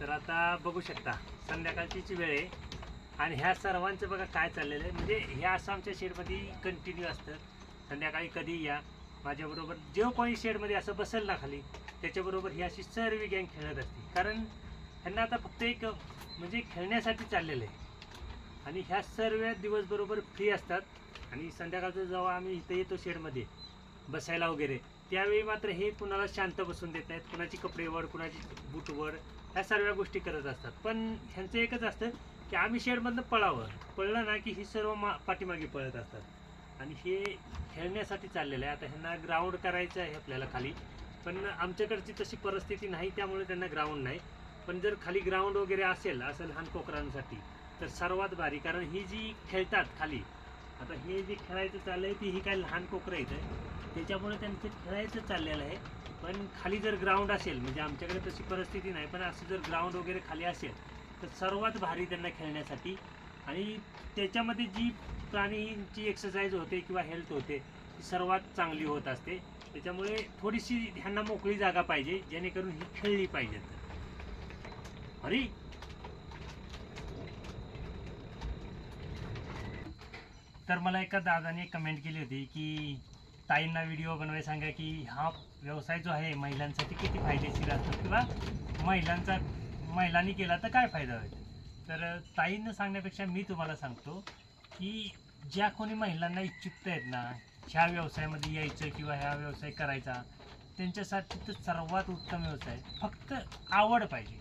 तर आता बघू शकता संध्याकाळची वेळ आहे. आणि ह्या सर्वांचं बघा काय चाललेलं आहे. म्हणजे ह्या असं आमच्या शेडमध्ये कंटिन्यू असतं. संध्याकाळी कधी या माझ्याबरोबर जे कोणी शेडमध्ये असं बसेल ना खाली त्याच्याबरोबर ही अशी सर्व गँग खेळत असते. कारण ह्यांना आता फक्त एक म्हणजे खेळण्यासाठी चाललेलं आहे. आणि ह्या सर्व दिवसबरोबर फ्री असतात. आणि संध्याकाळचं जेव्हा आम्ही इथं येतो शेडमध्ये बसायला वगैरे त्यावेळी मात्र हे कुणाला शांत बसून देत नाहीत. कुणाची कपडे वड कुणाची बूट वड ह्या सर्व गोष्टी करत असतात. पण ह्यांचं एकच असतं की आम्ही शेडमधनं पळावं. पळलं ना की ही सर्व मा पाठीमागे पळत असतात. आणि हे खेळण्यासाठी चाललेलं आहे. आता ह्यांना ग्राउंड करायचं आहे आपल्याला खाली. पण आमच्याकडची तशी परिस्थिती नाही त्यामुळे त्यांना ग्राउंड नाही. पण जर खाली ग्राउंड वगैरे असेल असं लहान कोकरांसाठी तर सर्वात भारी. कारण ही जी खेळतात खाली आता हे जे खेळायचं चाललं आहे ती ही काय लहान कोकरं आहेत त्याच्यामुळे त्यांचं खेळायचं चाललेलं आहे. पण खाली जर ग्राउंड असेल म्हणजे आमच्याकडे तशी परिस्थिती नाही पण असं जर ग्राउंड वगैरे खाली असेल तर सर्वात भारी त्यांना खेळण्यासाठी. आणि त्याच्यामध्ये जी प्राणींची एक्सरसाइज होते किंवा हेल्थ होते ती सर्वात चांगली होत असते. त्याच्यामुळे थोडीशी ह्यांना मोकळी जागा पाहिजे जेणेकरून ही खेळली पाहिजेत. हरी? तर मला एका दादाने कमेंट केली होती की ताईंना व्हिडिओ बनवायला सांगा की हा व्यवसाय जो आहे महिलांसाठी किती फायदेशीर असतो किंवा महिलांचा महिलांनी केला तर काय फायदा होईल? तर ताईंना सांगण्यापेक्षा मी तुम्हाला सांगतो की ज्या कोणी महिलांना इच्छुकता आहेत ना ह्या व्यवसायामध्ये यायचं किंवा ह्या व्यवसाय करायचा त्यांच्यासाठी तर सर्वात उत्तम व्यवसाय फक्त आवड पाहिजे.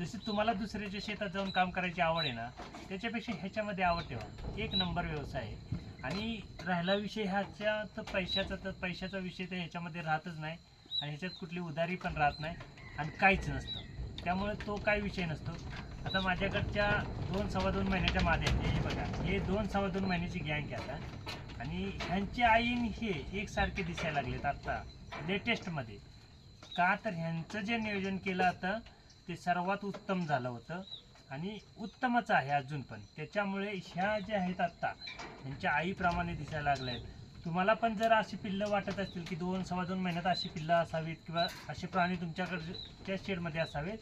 जशी तुम्हाला दुसऱ्याच्या शेतात जाऊन काम करायची आवड आहे ना त्याच्यापेक्षा ह्याच्यामध्ये आवड ठेवा. एक नंबर व्यवसाय आहे. आणि राहिला विषय ह्याच्या तर पैशाचा तर पैशाचा विषय तर ह्याच्यामध्ये राहतच नाही. आणि ह्याच्यात कुठली उधारी पण राहत नाही. आणि काहीच नसतं. त्यामुळे तो काय विषय नसतो. आता माझ्याकडच्या दोन सव्वा दोन महिन्याच्या मागे हे बघा. हे दोन सव्वा दोन महिन्याची गँग आहे आता. आणि ह्यांची आईन हे एकसारखे दिसायला लागलेत आत्ता लेटेस्टमध्ये. का तर ह्यांचं जे नियोजन केलं आता ते सर्वात उत्तम झालं होतं. आणि उत्तमच आहे अजून पण. त्याच्यामुळे ह्या ज्या आहेत आत्ता ह्यांच्या आईप्रमाणे दिसायला लागल्या आहेत तुम्हाला पण जर अशी पिल्लं वाटत असतील की दोन सव्वा दोन महिन्यात अशी पिल्लं असावीत किंवा असे प्राणी तुमच्याकडच्या शेडमध्ये असावेत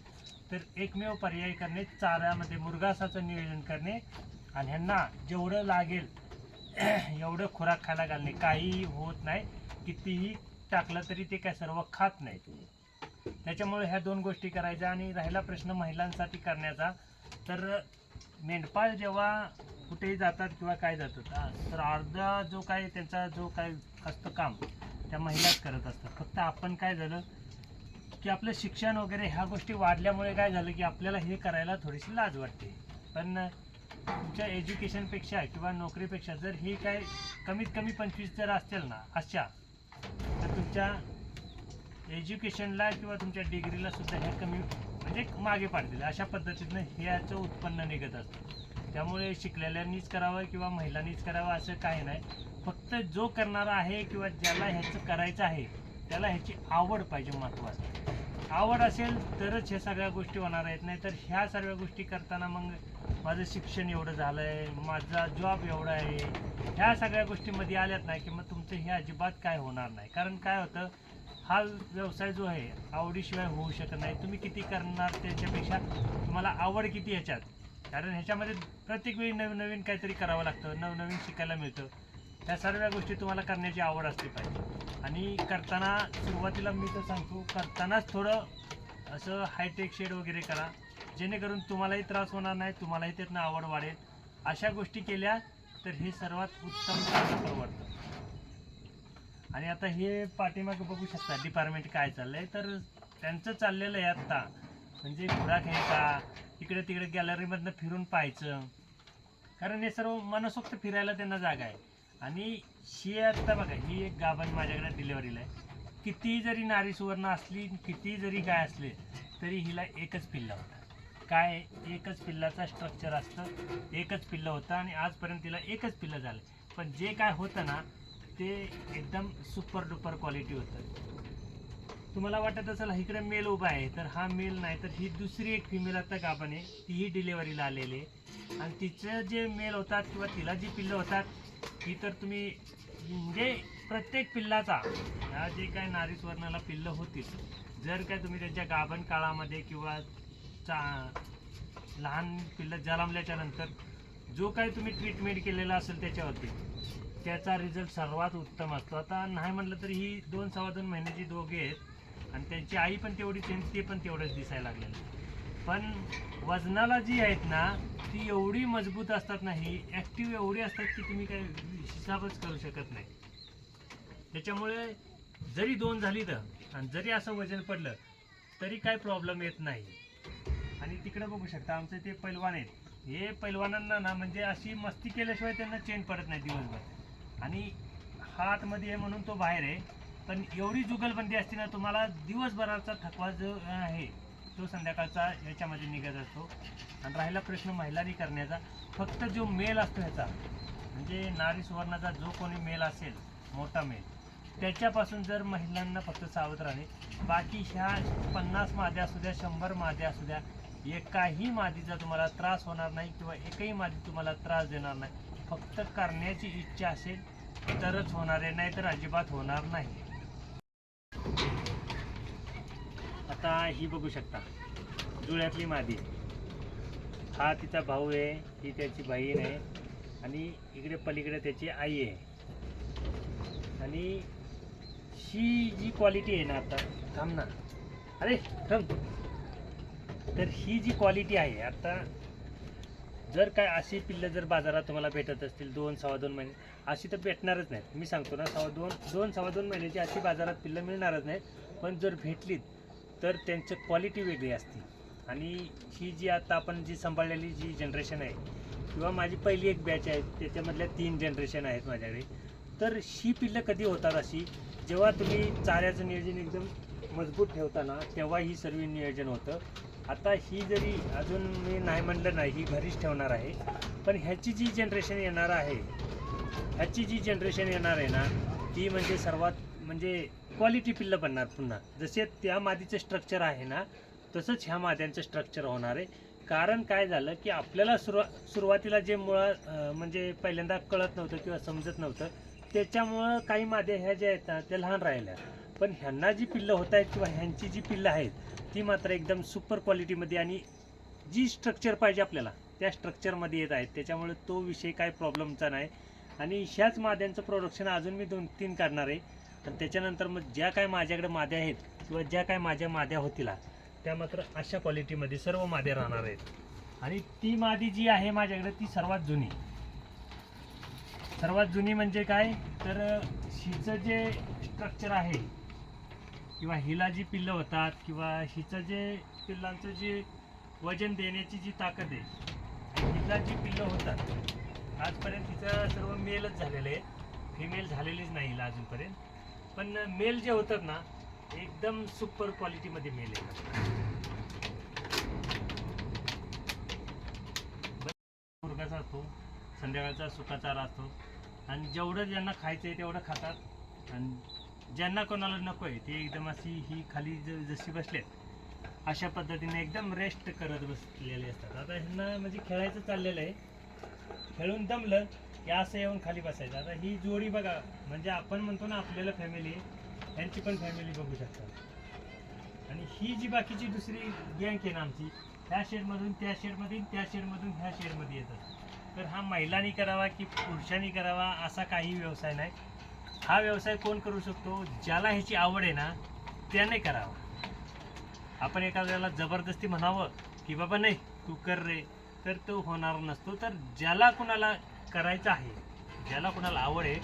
तर एकमेव पर्याय करणे चाऱ्यामध्ये मुरगासाचं नियोजन करणे आणि ह्यांना जेवढं लागेल एवढं खुराक खायला घालणे. काही होत नाही कितीही टाकलं तरी ते काय सर्व खात नाहीत. त्याच्यामुळे ह्या दोन गोष्टी करायच्या आणि राहिला प्रश्न महिलांसाठी करण्याचा. तर मेंढपाळ जेव्हा कुठेही जातात किंवा काय जातात हा, तर अर्धा जो काय त्यांचा जो काय असतं काम त्या महिलाच करत असतात. फक्त आपण काय झालं की आपलं शिक्षण वगैरे ह्या गोष्टी वाढल्यामुळे काय झालं की आपल्याला हे करायला थोडीशी लाज वाटते. पण तुमच्या एज्युकेशनपेक्षा किंवा नोकरीपेक्षा जर हे काय कमीत कमी पंचवीस जर असतील ना अशा तर तुमच्या एज्युकेशनला किंवा तुमच्या डिग्रीला सुद्धा ह्या कमी म्हणजे मागे पाडतील. अशा पद्धतीनं ह्याचं उत्पन्न निघत असतं. त्यामुळे शिकलेल्यांनीच करावं किंवा महिलांनीच करावं असं काही नाही. फक्त जो करणारा आहे किंवा ज्याला ह्याचं करायचं आहे त्याला ह्याची आवड पाहिजे महत्त्वाचं आवड असेल तरच ह्या सगळ्या गोष्टी होणार आहेत. नाही तर ह्या सर्व गोष्टी करताना मग माझं शिक्षण एवढं झालं आहे माझा जॉब एवढा आहे. ह्या सगळ्या गोष्टीमध्ये आल्यात नाही की मग तुमचं हे अजिबात काय होणार नाही. कारण काय होतं हा व्यवसाय जो आहे आवडीशिवाय होऊ शकत नाही. तुम्ही किती करणार त्याच्यापेक्षा तुम्हाला आवड किती ह्याच्यात कारण ह्याच्यामध्ये प्रत्येक वेळी नवीन नवीन काहीतरी करावं लागतं नवनवीन शिकायला मिळतं. त्या सर्व गोष्टी तुम्हाला करण्याची आवड असली पाहिजे. आणि करताना सुरुवातीला मी तर सांगतो करतानाच थोडं असं हायटेक शेड वगैरे करा. जेणेकरून तुम्हालाही त्रास होणार नाही तुम्हालाही त्यातनं आवड वाढेल. अशा गोष्टी केल्या तर हे सर्वात उत्तम परवडतं आणि आता हे पाठीमागं बघू शकता डिपार्टमेंट काय चाललंय. तर त्यांचं चाललेलं आहे आत्ता. म्हणजे खुराक आहे का? इकडे तिकडे गॅलरीमधनं फिरून पाहायचं. कारण हे सर्व मनसोक्त फिरायला त्यांना जागा आहे. आणि ही आत्ता बघा ही एक गाभण माझ्याकडे डिलिव्हरीला आहे. किती जरी नारी सुवर्ण असली किती जरी काय असले तरी हिला एकच पिल्ला होता. काय? एकच पिल्लाचा स्ट्रक्चर असतं. एकच पिल्लं होतं आणि आजपर्यंत तिला एकच पिल्लं झालं पण जे काय होतं ना ते एकदम सुपर डुपर क्वालिटी होतं. तुम्हाला वाटत असेल इकडे मेल उभा आहे तर हा मेल नाही तर ही दुसरी एक फिमेल आता गाभण आहे. तीही डिलेवरीला आलेली आहे. आणि तिचं जे मेल होतात किंवा तिला जी पिल्लं होतात ती तर तुम्ही म्हणजे प्रत्येक पिल्लाचा ह्या जे काय नारी स्वर्णाला पिल्लं होतील जर काय तुम्ही त्यांच्या गाभण काळामध्ये किंवा चा लहान पिल्लं जन्मल्याच्या नंतर जो काही तुम्ही ट्रीटमेंट केलेला असेल त्याच्यावरती त्याचा रिझल्ट सर्वात उत्तम असतो. आता नाही म्हटलं तरी ही दोन सव्वा दोन महिन्याची दोघे आहेत. आणि त्यांची आई पण तेवढीच आहे ते पण तेवढंच दिसायला लागलेलं पण वजनाला जी आहेत ना ती एवढी मजबूत असतात ना ही ॲक्टिव्ह एवढी असतात की तुम्ही काही हिसाबच करू शकत नाही. त्याच्यामुळे जरी दोन झाली तर आणि जरी असं वजन पडलं तरी काय प्रॉब्लेम येत नाही. आणि तिकडे बघू शकता आमचे ते पैलवान आहेत. हे पैलवानांना ना म्हणजे अशी मस्ती केल्याशिवाय त्यांना चेन पडत नाही दिवसभर. आणि हा आतमध्ये आहे म्हणून तो बाहेर आहे. पण एवढी जुगलबंदी असते ना तुम्हाला दिवसभराचा थकवा जो आहे तो संध्याकाळचा याच्यामध्ये निघत असतो. आणि राहिला प्रश्न महिलांनी करण्याचा. फक्त जो मेल असतो ह्याचा म्हणजे नारी सुवर्णाचा जो कोणी मेल असेल मोठा मेल त्याच्यापासून जर महिलांना फक्त सावध राहणे. बाकी ह्या पन्नास माद्या असू द्या शंभर माद्या असू द्या एकाही मादीचा तुम्हाला त्रास होणार नाही किंवा एकही मादी तुम्हाला त्रास देणार नाही. फक्त करण्याची इच्छा असेल तरच होणार आहे नाही तर अजिबात होणार नाही. आता ही बघू शकता जुळ्यातली मादी. हा तिचा भाऊ आहे ही त्याची बहीण आहे आणि इकडे पलीकडे त्याची आई आहे. आणि ही जी क्वालिटी आहे ना आता थांब ना. अरे थांब. तर ही जी क्वालिटी आहे आता जर काय अशी पिल्लं जर बाजारात तुम्हाला भेटत असतील दोन सव्वा दोन महिने अशी तर भेटणारच नाहीत. मी सांगतो ना सव्वा दोन दोन सव्वा दोन महिन्याची अशी बाजारात पिल्लं मिळणारच नाहीत. पण जर भेटलीत तर त्यांचं क्वालिटी वेगळी असते. आणि ही जी आता आपण जी सांभाळलेली जी जनरेशन आहे किंवा माझी पहिली एक बॅच आहे त्याच्यामधल्या तीन जनरेशन आहेत माझ्याकडे तर ही पिल्लं कधी होतात अशी? जेव्हा तुम्ही चाऱ्याचं नियोजन एकदम मजबूत ठेवताना तेव्हा ही सर्व नियोजन होतं. आता ही जरी अजून मी नाही म्हणलं नाही ही घरीच ठेवणार आहे. पण ह्याची जी जनरेशन येणार आहे ह्याची जी जनरेशन येणार आहे ना ती म्हणजे सर्वात म्हणजे क्वालिटी पिल्लं बनणार पुन्हा. जसे त्या मादीचं स्ट्रक्चर आहे ना तसंच ह्या माद्यांचं स्ट्रक्चर होणार आहे. कारण काय झालं की आपल्याला सुरुवा सुरुवातीला जे मुळा म्हणजे पहिल्यांदा कळत नव्हतं किंवा समजत नव्हतं त्याच्यामुळं काही माद्या ह्या ज्या आहेत ना त्या लहान राहिल्या. पण ह्यांना जी पिल्लं होत आहेत किंवा ह्यांची जी पिल्लं आहेत ती मात्र एकदम सुपर क्वालिटीमध्ये आणि जी स्ट्रक्चर पाहिजे आपल्याला त्या स्ट्रक्चरमध्ये येत आहेत. त्याच्यामुळे तो विषय काय प्रॉब्लेमचा नाही. आणि ह्याच माद्यांचं प्रोडक्शन अजून मी दोन तीन करणार आहे. आणि त्याच्यानंतर मग ज्या काय माझ्याकडे माद्या आहेत किंवा ज्या काय माझ्या माद्या होतील त्या मात्र अशा क्वालिटीमध्ये सर्व माद्या राहणार आहेत. आणि ती मादी जी आहे माझ्याकडे ती सर्वात जुनी. सर्वात जुनी म्हणजे काय? तर हिचं जे स्ट्रक्चर आहे किंवा हिला जी पिल्लं होतात किंवा हिचं जे पिल्लांचं जे वजन देण्याची जी ताकद आहे हिला जी पिल्लं होतात आजपर्यंत तिचं सर्व मेलच झालेलं आहे. फिमेल झालेलीच नाही हिला अजूनपर्यंत. पण मेल जे होतात ना एकदम सुपर क्वालिटीमध्ये मेल येतात. मुर्गाचा असतो संध्याकाळचा सुका चारा असतो आणि जेवढं ज्यांना खायचं आहे तेवढं खातात. आणि ज्यांना कोणाला नको आहे ते एकदम अशी ही खाली ज जशी बसलेत अशा पद्धतीने एकदम रेस्ट करत बसलेले असतात. आता ह्यांना म्हणजे खेळायचं चाललेलं आहे. खेळून दमलं की असं येऊन खाली बसायचं. आता ही जोडी बघा म्हणजे आपण म्हणतो ना आपल्याला फॅमिली यांची पण फॅमिली बघू शकतात. आणि ही जी बाकीची दुसरी गँग आहे ना आमची ह्या शेडमधून त्या शेडमध्ये त्या शेडमधून ह्या शेडमध्ये येतात. तर हा महिलांनी करावा की पुरुषांनी करावा असा काही व्यवसाय नाही. हा व्यवसाय कोण करू शकतो? ज्याला ह्याची आवड आहे ना त्याने करावा. आपण एखाद्याला जबरदस्ती म्हणावं की बाबा नाही तू कर रे. तर तो होणार नसतो. तर ज्याला कुणाला करायचं आहे ज्याला कुणाला आवड आहे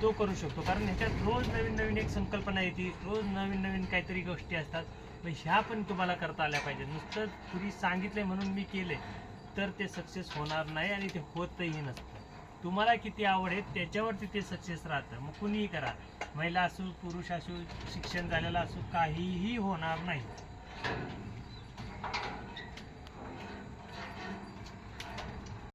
तो करू शकतो. कारण ह्याच्यात रोज नवीन नवीन एक संकल्पना येते. रोज नवीन नवीन काहीतरी गोष्टी असतात. मग ह्या पण तुम्हाला करता आल्या पाहिजे नुसतं तुम्ही सांगितलं म्हणून मी केले तर ते सक्सेस होणार नाही आणि ते होतही नसतं. तुम्हाला किती आवड आहे त्याच्यावरती ते सक्सेस राहतं. मग कुणीही करा. महिला असो पुरुष असो शिक्षण झालेला असो काहीही होणार नाही.